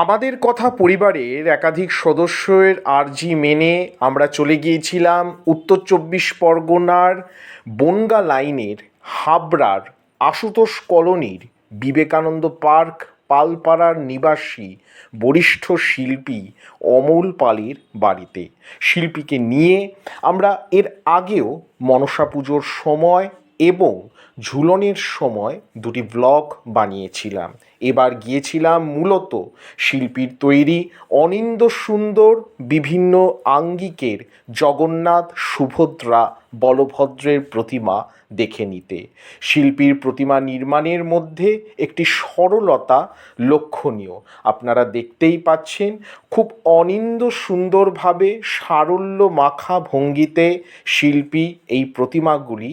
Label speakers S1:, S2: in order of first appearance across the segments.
S1: আমাদের কথা পরিবারের একাধিক সদস্যের আর্জি মেনে আমরা চলে গিয়েছিলাম উত্তর চব্বিশ পরগনার বনগা লাইনের হাবড়ার আশুতোষ কলোনির বিবেকানন্দ পার্ক, পালপাড়ার নিবাসী বরিষ্ঠ শিল্পী অমল পালের বাড়িতে। শিল্পীকে নিয়ে আমরা এর আগেও মনসা পুজোর সময় এবং ঝুলনের সময় দুটি ব্লগ বানিয়েছিলাম। এবার গিয়েছিলাম মূলত শিল্পীর তৈরি অনিন্দ সুন্দর বিভিন্ন আঙ্গিকের জগন্নাথ সুভদ্রা বলভদ্রের প্রতিমা দেখে নিতে। শিল্পীর প্রতিমা নির্মাণের মধ্যে একটি সরলতা লক্ষণীয়। আপনারা দেখতেই পাচ্ছেন, খুব অনিন্দ সুন্দরভাবে সারল্য মাখা ভঙ্গিতে শিল্পী এই প্রতিমাগুলি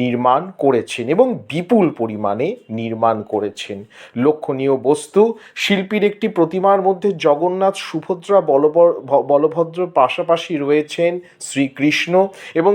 S1: নির্মাণ করেছেন এবং বিপুল পরিমাণে নির্মাণ করেছেন। লক্ষণীয় বস্তু, শিল্পীর একটি প্রতিমার মধ্যে জগন্নাথ সুভদ্রা বলভদ্র পাশাপাশি রয়েছেন শ্রীকৃষ্ণ এবং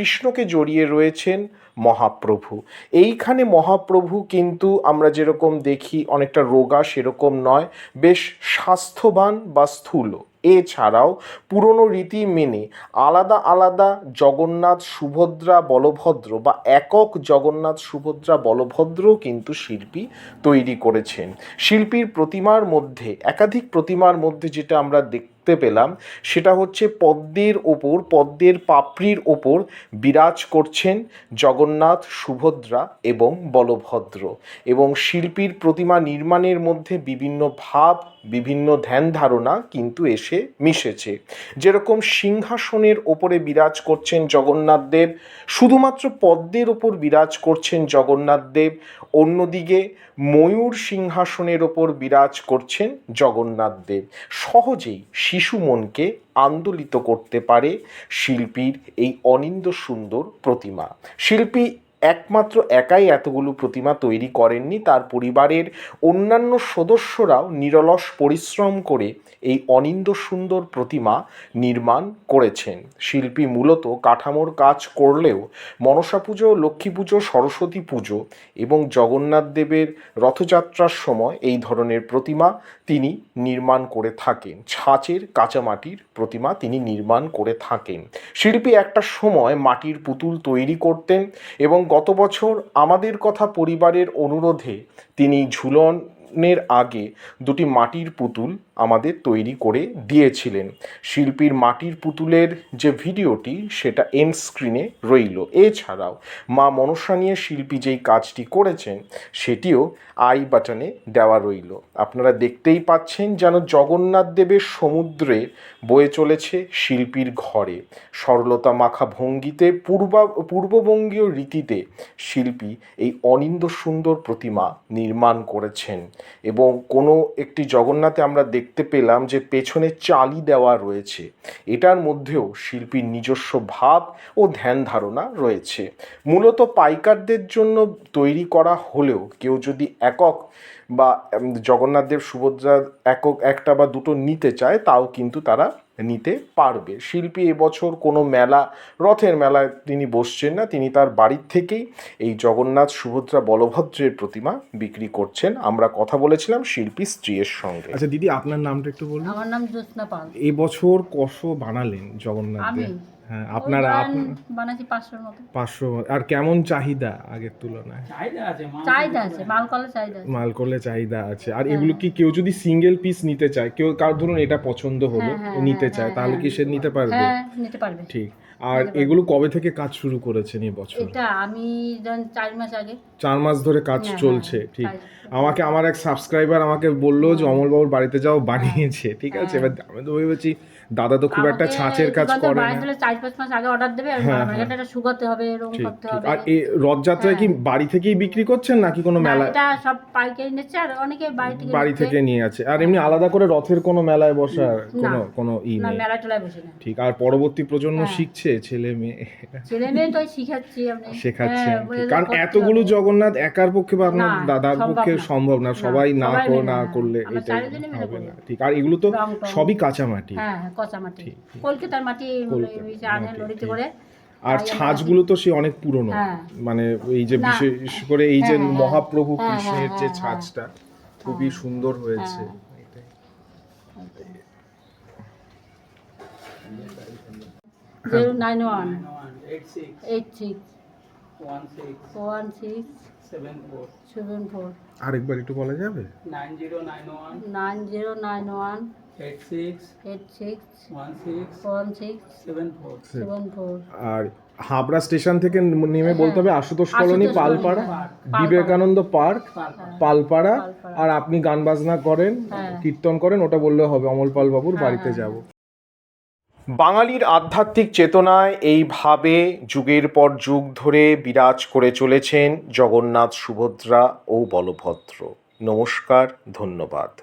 S1: শ্রীকৃষ্ণকে জড়িয়ে রয়েছেন মহাপ্রভু। এইখানে মহাপ্রভু কিন্তু আমরা যেরকম দেখি অনেকটা রোগা সেরকম নয়, বেশ স্বাস্থ্যবান বা স্থূল। এছাড়াও পুরনো রীতি মেনে আলাদা আলাদা জগন্নাথ সুভদ্রা বলভদ্র বা একক জগন্নাথ সুভদ্রা বলভদ্র কিন্তু শিল্পী তৈরি করেছেন। শিল্পীর প্রতিমার মধ্যে, একাধিক প্রতিমার মধ্যে যেটা আমরা দেখতে পেলাম, সেটা হচ্ছে পদ্মের ওপর, পদ্মের পাপড়ির ওপর বিরাজ করছেন জগন্নাথ সুভদ্রা এবং বলভদ্র এবং শিল্পীর প্রতিমা নির্মাণের মধ্যে বিভিন্ন ভাব, বিভিন্ন ধ্যান ধারণা কিন্তু এসে মিশেছে। যেরকম সিংহাসনের ওপরে বিরাজ করছেন জগন্নাথ দেব, শুধুমাত্র পদ্মের ওপর বিরাজ করছেন জগন্নাথ দেব, অন্যদিকে ময়ূর সিংহাসনের ওপর বিরাজ করছেন জগন্নাথ দেব। সহজেই শিশু মনকে আন্দোলিত করতে পারে শিল্পীর এই অনিন্দ সুন্দর প্রতিমা। শিল্পী একমাত্র একাই এতগুলো প্রতিমা তৈরি করেননি, তার পরিবারের অন্যান্য সদস্যরাও নিরলস পরিশ্রম করে এই অনিন্দ সুন্দর প্রতিমা নির্মাণ করেছেন। শিল্পী মূলত কাঠামোর কাজ করলেও মনসা পুজো, লক্ষ্মী পুজো, সরস্বতী পুজো এবং জগন্নাথ দেবের রথযাত্রার সময় এই ধরনের প্রতিমা তিনি নির্মাণ করে থাকেন। ছাঁচের কাঁচামাটির প্রতিমা তিনি নির্মাণ করে থাকেন। শিল্পী একটা সময় মাটির পুতুল তৈরি করতেন এবং গত বছর আমাদের কথা পরিবারের অনুরোধে তিনি ঝুলনের আগে দুটি মাটির পুতুল আমাদের তৈরি করে দিয়েছিলেন। শিল্পীর মাটির পুতুলের যে ভিডিওটি, সেটা এন্ড স্ক্রিনে রইল। এছাড়াও, মা মনসা নিয়ে শিল্পী যেই কাজটি করেছেন, সেটিও আই বাটনে দেওয়া রইল। আপনারা দেখতেই পাচ্ছেন যেন জগন্নাথ দেবের সমুদ্রে বয়ে চলেছে শিল্পীর ঘরে। সরলতা মাখা ভঙ্গিতে, পূর্বা, পূর্ববঙ্গীয় রীতিতে শিল্পী এই অনিন্দ সুন্দর প্রতিমা নির্মাণ করেছেন। এবং কোনো একটি জগন্নাথে আমরা দেখতে পেলাম যে পেছনে চালি দেওয়া রয়েছে। এটার মধ্যেও শিল্পীর নিজস্ব ভাব ও ধ্যান ধারণা রয়েছে। মূলত পাইকারদের জন্য তৈরি করা হলেও কেউ যদি একক বা জগন্নাথদেব সুভদ্রার সুভদ্রা একক একটা বা দুটো নিতে চায়, তাও কিন্তু তারা নিতে পারবে। শিল্পী এবছর কোনো মেলা রথের মেলায় তিনি বসছেন না তিনি তার বাড়ির থেকেই এই জগন্নাথ সুভদ্রা বলভদ্রের প্রতিমা বিক্রি করছেন। আমরা কথা বলেছিলাম শিল্পী স্ত্রীর সঙ্গে।
S2: আচ্ছা দিদি আপনার নামটা একটু বলুন।
S3: আমার নাম জ্যোৎস্না পাল।
S2: এই বছর কশো বানালেন জগন্নাথ
S3: আমি।
S2: হ্যাঁ আপনারা
S3: বানাচ্ছি পাঁচশোর মতো।
S2: পাঁচশো আর কেমন চাহিদা আগের তুলনায়?
S3: চাহিদা আছে চাহিদা আছে
S2: মাল করলে চাহিদা আছে। আর এগুলো কি কেউ যদি সিঙ্গেল পিস নিতে চায় কেউ কার ধরুন এটা পছন্দ হলো
S3: হ্যাঁ, হ্যাঁ,
S2: নিতে
S3: হ্যাঁ,
S2: চায়
S3: হ্যাঁ,
S2: তাহলে কি সে নিতে পারবে?
S3: হ্যাঁ নিতে পারবে।
S2: ঠিক। আর এগুলো কবে থেকে কাজ শুরু করেছেন এই বছর?
S3: এটা আমি যখন চার মাস আগে।
S2: চার মাস ধরে কাজ
S3: হ্যাঁ,
S2: চলছে
S3: হ্যাঁ,
S2: ঠিক। আমাকে আমার এক সাবস্ক্রাইবার আমাকে বলল যে অমলবাবুর বাড়িতে যাও বানিয়েছে ঠিক আছে। এবার আমি তো ভেবেছি দাদা তো খুব একটা ছাঁচের কাজ করে না।
S3: চার পাঁচ মাস আগে অর্ডার দেবে আর
S2: হ্যাঁ,
S3: এটা শুকাতে হবে রং
S2: ঠিক
S3: করতে হবে।
S2: আর এই রথযাত্রায় কি বাড়ি থেকেই বিক্রি করছেন নাকি কোনো মেলা
S3: এটা সব পাইকারি নিচ্ছে আর অনেকে বাড়ি থেকে
S2: বাড়ি থেকে নিয়ে আছে। আর এমনি আলাদা করে রথের কোনো মেলায় বসার কোনো কোনো ই নেই।
S3: মেলা টোলায় বসে না।
S2: ঠিক আর পরবর্তী প্রজন্ম
S3: হ্যাঁ।
S2: শিখছে ছেলে মেয়ে।
S3: ছেলে মেয়ে তো শিখাচ্ছি হ্যাঁ,
S2: ঠিক। কারণ এতগুলো জগন্নাথ একার পক্ষে বা আপনার দাদার পক্ষে সম্ভব না। সবাই না না
S3: হ্যাঁ।
S2: করলে এটা হবে না। ঠিক আর এগুলো তো সবই কাঁচামাটি।
S3: মাটি। কলকাতার মাটি
S2: ঠিক।
S3: করে।
S2: আর ছাঁচগুলো তো সে অনেক পুরনো।
S3: হ্যাঁ।
S2: মানে এই যে বিশেষ করে এই যে
S3: হ্যাঁ, হ্যাঁ,
S2: মহাপ্রভু কৃষ্ণের যে ছাঁচটা খুবই সুন্দর হয়েছে।
S3: হ্যাঁ। Zero nine one
S4: eight six one six seven four
S2: আরেকবার একটু বলা যাবে?
S4: Nine zero one
S3: zero one
S2: আর হাবড়া স্টেশন থেকে নেমে বলতে হবে আশুতোষ কলোনি পালপাড়া। বিবেকানন্দ পার্ক
S3: পালপাড়া।
S2: আর আপনি গান বাজনা করেন
S3: হ্যাঁ।
S2: কীর্তন করেন ওটা বললে হবে অমল পাল বাবুর বাড়িতে যাব।
S1: বাঙালির আধ্যাত্মিক চেতনায় এইভাবে যুগের পর যুগ ধরে বিরাজ করে চলেছেন জগন্নাথ সুভদ্রা ও বলভদ্র। নমস্কার, ধন্যবাদ।